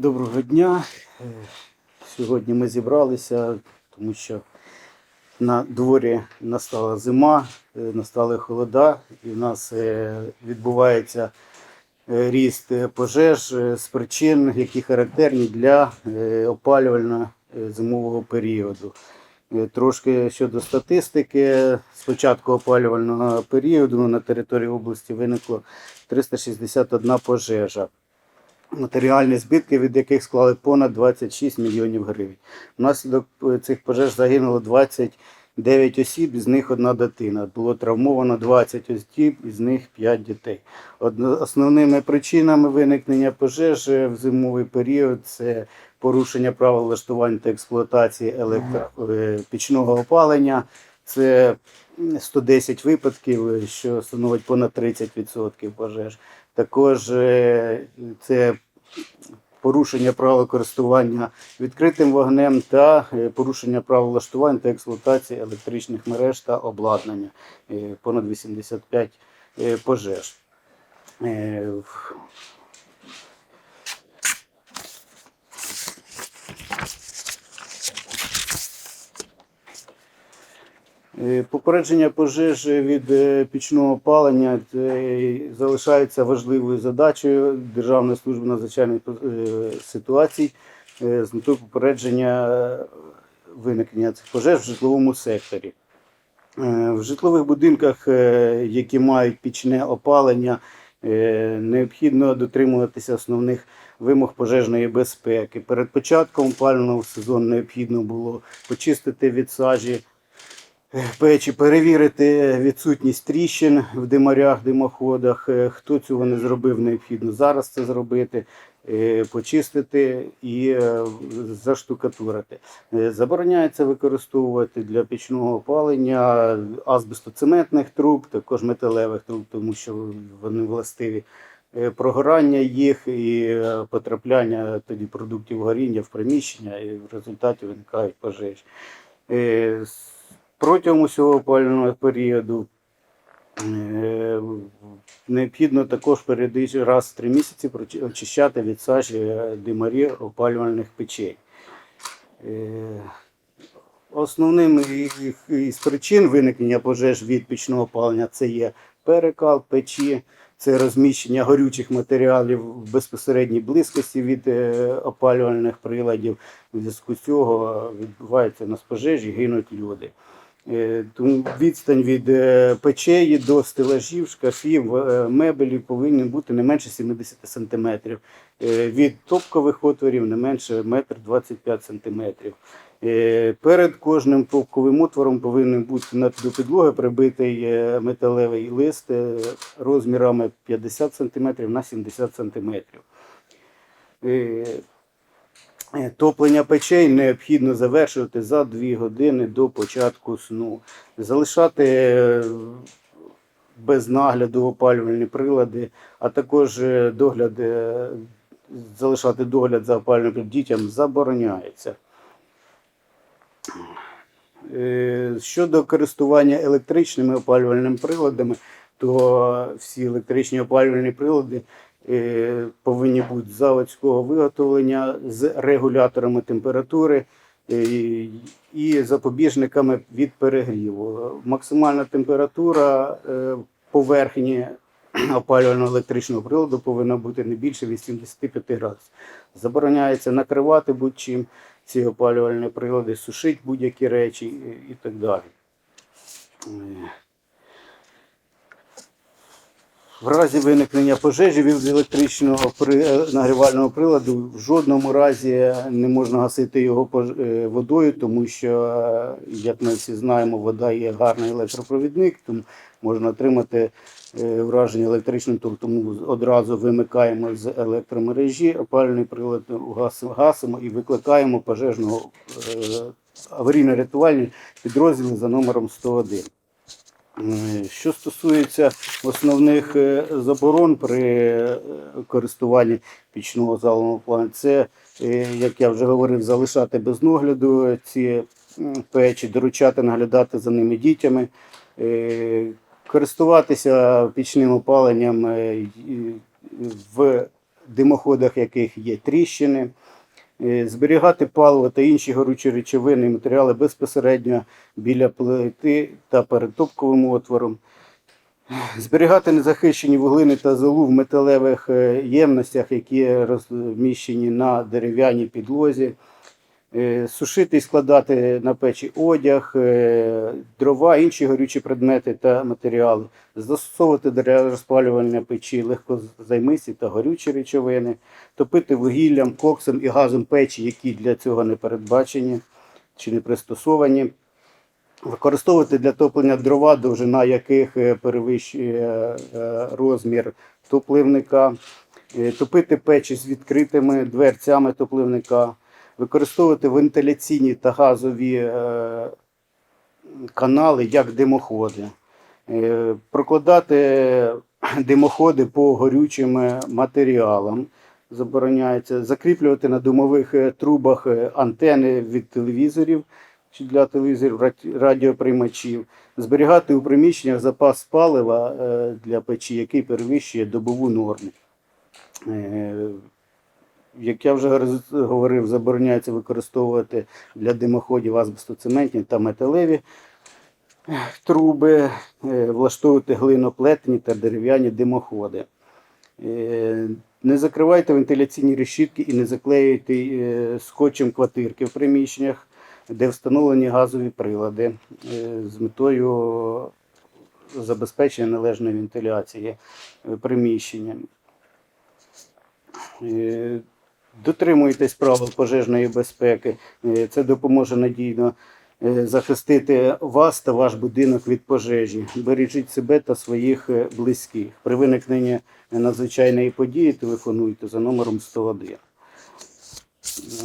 Доброго дня. Е, Сьогодні ми зібралися, тому що на дворі настала зима, е, настали холода, і в нас е, відбувається ріст пожеж з причин, які характерні для е, опалювально-зимового періоду. Трошки щодо статистики, з початку опалювального періоду на території області виникло 361 пожежа матеріальні збитки, від яких склали понад 26 мільйонів гривень. Внаслідок е, цих пожеж загинуло 29 осіб, із них одна дитина. Було травмовано 20 осіб, із них 5 дітей. Основними причинами виникнення пожеж е, в зимовий період це порушення правил влаштування та експлуатації електропічного опалення. Це м, 110 випадків, е, що становить понад 30% пожеж. Також е, це порушення правил користування відкритим вогнем та е, порушення правил влаштування та експлуатації електричних мереж та обладнання. Е, Понад 85 е, пожеж. Попередження пожежі від е, пічного опалення залишається важливою задачею Державної служби надзвичайних е, ситуацій е, з метою попередження е, виникнення цих пожеж в житловому секторі. Е, В житлових будинках, е, які мають пічне опалення, е, необхідно дотримуватися основних вимог пожежної безпеки. Перед початком опалювального сезону необхідно було почистити від сажі печі, перевірити відсутність тріщин в димарях, димоходах. Е, Хто цього не зробив, необхідно зараз це зробити, е, почистити і е, заштукатурити. Забороняється використовувати для пічного опалення азбестоцементних труб, також металевих труб, тому що вони властиві. Прогорання їх і потрапляння тоді продуктів горіння в приміщення, і в результаті виникають пожежі. Протягом усього опалювального періоду е, необхідно також періодично раз в три місяці очищати від сажі е, димарі опалювальних печей. Е, Основним із причин виникнення пожеж від пічного опалення це є перекал печі, це розміщення горючих матеріалів в безпосередній близькості від опалювальних приладів. У зв'язку з цього відбуваються на пожежі, гинуть люди. Е, відстань від е, печей до стелажів, шкафів, е, мебелів повинен бути не менше 70 см. Від топкових отворів не менше 1,25 см. Перед кожним топковим отвором повинен бути до підлоги прибитий металевий лист розмірами 50 см на 70 см. Е, Топлення печей необхідно завершувати за 2 години до початку сну. Залишати е, без нагляду опалювальні прилади, а також е, догляд, залишати догляд за опалювальним дітям забороняється. Щодо користування електричними опалювальними приладами, то всі електричні опалювальні прилади повинні бути заводського виготовлення з регуляторами температури е, і запобіжниками від перегріву. Максимальна температура е, поверхні опалювального електричного приладу повинна бути не більше 85 градусів. Забороняється накривати будь-чим ці опалювальні прилади, сушити будь-які речі і так далі. Е, В разі виникнення пожежі від електричного е, нагрівального приладу в жодному разі не можна гасити його е, водою, тому що, е, як ми всі знаємо, вода є гарний електропровідник, тому можна отримати е, враження електричним током. Тому одразу вимикаємо з електромережі опалювальний прилад, гасимо, і викликаємо пожежного е, аварійно-рятувальний підрозділ за номером 101. Що стосується основних е, заборон при е, користуванні пічного залом плану, це, е, як я вже говорив, залишати без нагляду ці печі, доручати наглядати за ними дітями, користуватися пічним опаленням в димоходах яких є тріщини, зберігати паливо та інші горючі речовини і матеріали безпосередньо біля плити та перетопковим отвором. Зберігати незахищені вуглини та золу в металевих е, ємностях, які розміщені на дерев'яній підлозі. Е, Сушити і складати на печі одяг, е, дрова, інші горючі предмети та матеріали. Застосовувати для розпалювання печі легкозаймисті та горючі речовини, топити вугіллям, коксом і газом печі, які для цього не передбачені чи не пристосовані. Використовувати для топлення дрова, довжина яких е, перевищує розмір топливника, топити печі з відкритими дверцями топливника, використовувати вентиляційні та газові е, канали як димоходи, Е, прокладати димоходи по горючим е, матеріалам. Забороняється закріплювати на домових трубах антени від телевізорів чи для телевізорів радіоприймачів, зберігати у приміщеннях запас палива для печі, який перевищує добову норму. Як я вже говорив, забороняється використовувати для димоходів азбестоцементні та металеві труби, е, влаштовувати глиноплетені та дерев'яні димоходи. Е, Не закривайте вентиляційні решітки і не заклеюйте е, скотчем квартирки в приміщеннях, де встановлені газові прилади з метою забезпечення належної вентиляції приміщення. Дотримуйтесь правил пожежної безпеки. Е, Це допоможе надійно е, захистити вас та ваш будинок від пожежі. Бережіть себе та своїх е, близьких. При виникненні надзвичайної події телефонуйте за номером 101.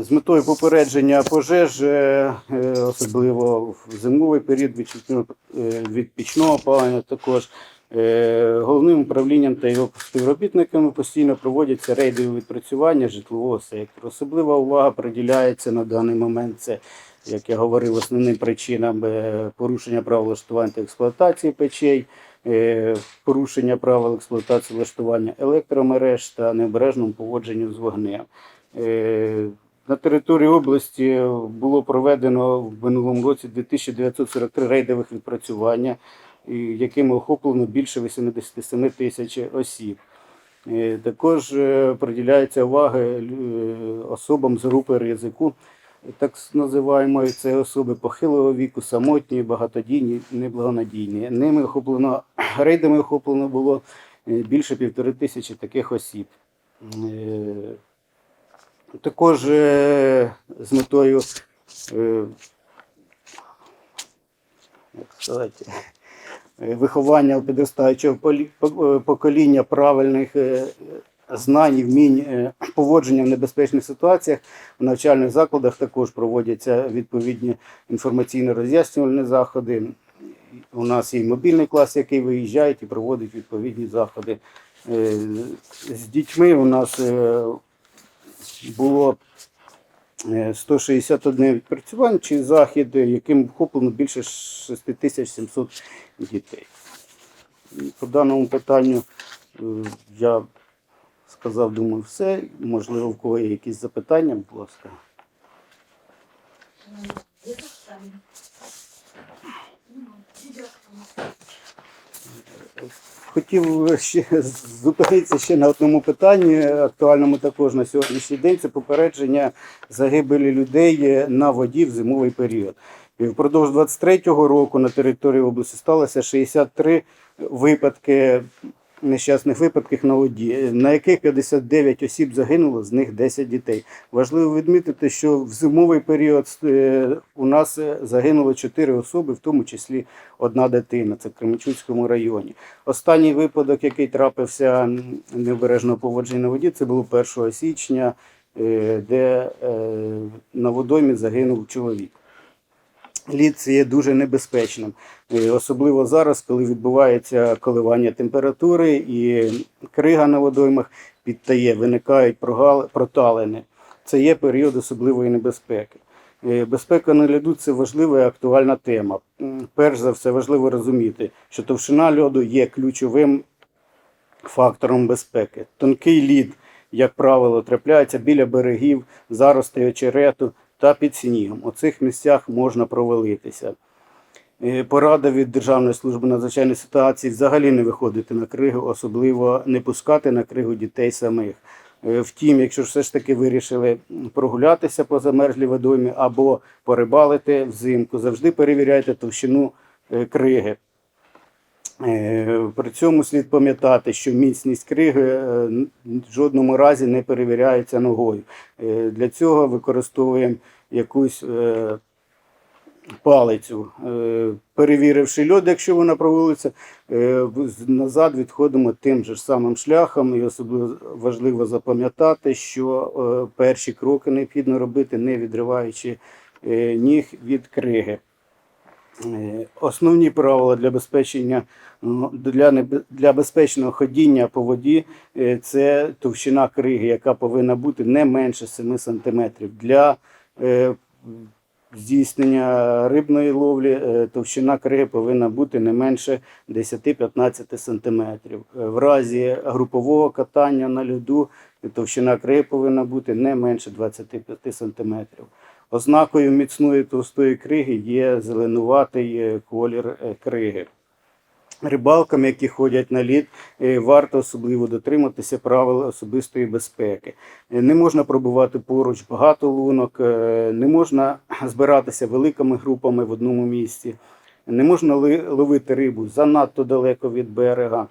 З метою попередження пожеж, особливо в зимовий період від, пічного- опалення, також головним управлінням та його співробітниками постійно проводяться рейдові відпрацювання житлового сектору. Особлива увага приділяється на даний момент. Це, як я говорив, основним причинам е, порушення правил влаштування та експлуатації печей, е, порушення правил експлуатації влаштування електромереж та необережному поводженню з вогнем. Е, На території області було проведено в минулому році 2943 рейдових відпрацювання, якими охоплено більше 87 тисяч осіб. Е, Також е, приділяється увага е, особам з групи ризику, так називаємо це особи похилого віку, самотні, багатодійні, неблагонадійні. Ними охоплено рейдами охоплено було більше півтори тисячі таких осіб. Також з метою як сказати, виховання підростаючого е, покоління правильних е, знань, і вмінь е, поводження в небезпечних ситуаціях в навчальних закладах також проводяться відповідні інформаційно-роз'яснювальні заходи. У нас є мобільний клас, який виїжджає і проводить відповідні заходи. Е, З дітьми у нас е, було е, 161 відпрацювань чи захід, яким вхоплено більше 6700 дітей. По даному питанню е, я сказав, думаю, все. Можливо, в кого є якісь запитання, будь ласка. Є запитання? Хотів ще зупинитися ще на одному питанні, актуальному також на сьогоднішній день. Це попередження загибелі людей на воді в зимовий період. І впродовж 23-го року на території області сталося 63 випадки нещасних випадків на воді, на яких 59 осіб загинуло, з них 10 дітей. Важливо відмітити, що в зимовий період е, у нас е, загинуло 4 особи, в тому числі одна дитина. Це в Кременчуцькому районі. Останній випадок, який трапився необережного поводження на воді, це було 1 січня, е, де на водоймі загинув чоловік. Лід це є дуже небезпечним, Е, особливо зараз, коли відбувається коливання температури і крига на водоймах підтає, виникають проталини. Це є період особливої небезпеки. Е, Безпека на льоду це важлива і актуальна тема. Перш за все, важливо розуміти, що товщина льоду є ключовим фактором безпеки. Тонкий лід як правило, трапляються біля берегів, заростей очерету та під снігом. У цих місцях можна провалитися. Е, Порада від Державної служби надзвичайних ситуацій взагалі не виходити на кригу, особливо не пускати на кригу дітей самих. Е, Втім, якщо ж все ж таки вирішили прогулятися по замерзлій водоймі або порибалити взимку, завжди перевіряйте товщину е, криги. Е, При цьому слід пам'ятати, що міцність криги е, в жодному разі не перевіряється ногою. Е, Для цього використовуємо якусь палицю. Перевіривши льод, якщо вона провалиться, назад відходимо тим же самим шляхом. І особливо важливо запам'ятати, що перші кроки необхідно робити, не відриваючи ніг від криги. Е, Основні правила для безпечення ну, для, для безпечного ходіння по воді е, це товщина криги, яка повинна бути не менше 7 см. Для е, здійснення рибної ловлі товщина криги повинна бути не менше 10-15 см. В разі групового катання на льоду товщина криги повинна бути не менше 25 см. Ознакою міцної товстої криги є зеленуватий е, колір е, криги. Рибалкам, які ходять на лід, е, варто особливо дотриматися правил особистої безпеки. Не можна пробувати поруч багато лунок, не можна збиратися великими групами в одному місці, не можна ловити рибу занадто далеко від берега.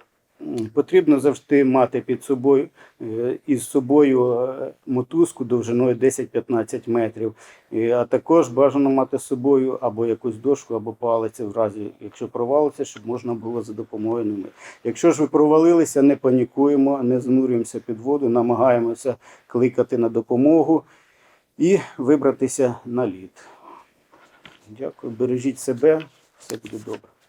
Потрібно завжди мати під собою е, із собою е, мотузку довжиною 10-15 метрів, а також бажано мати з собою або якусь дошку, або палицю, в разі, якщо провалиться, щоб можна було за допомогою ними. Якщо ж ви провалилися, не панікуємо, не занурюємося під воду, намагаємося кликати на допомогу і вибратися на лід. Дякую, бережіть себе, все буде добре.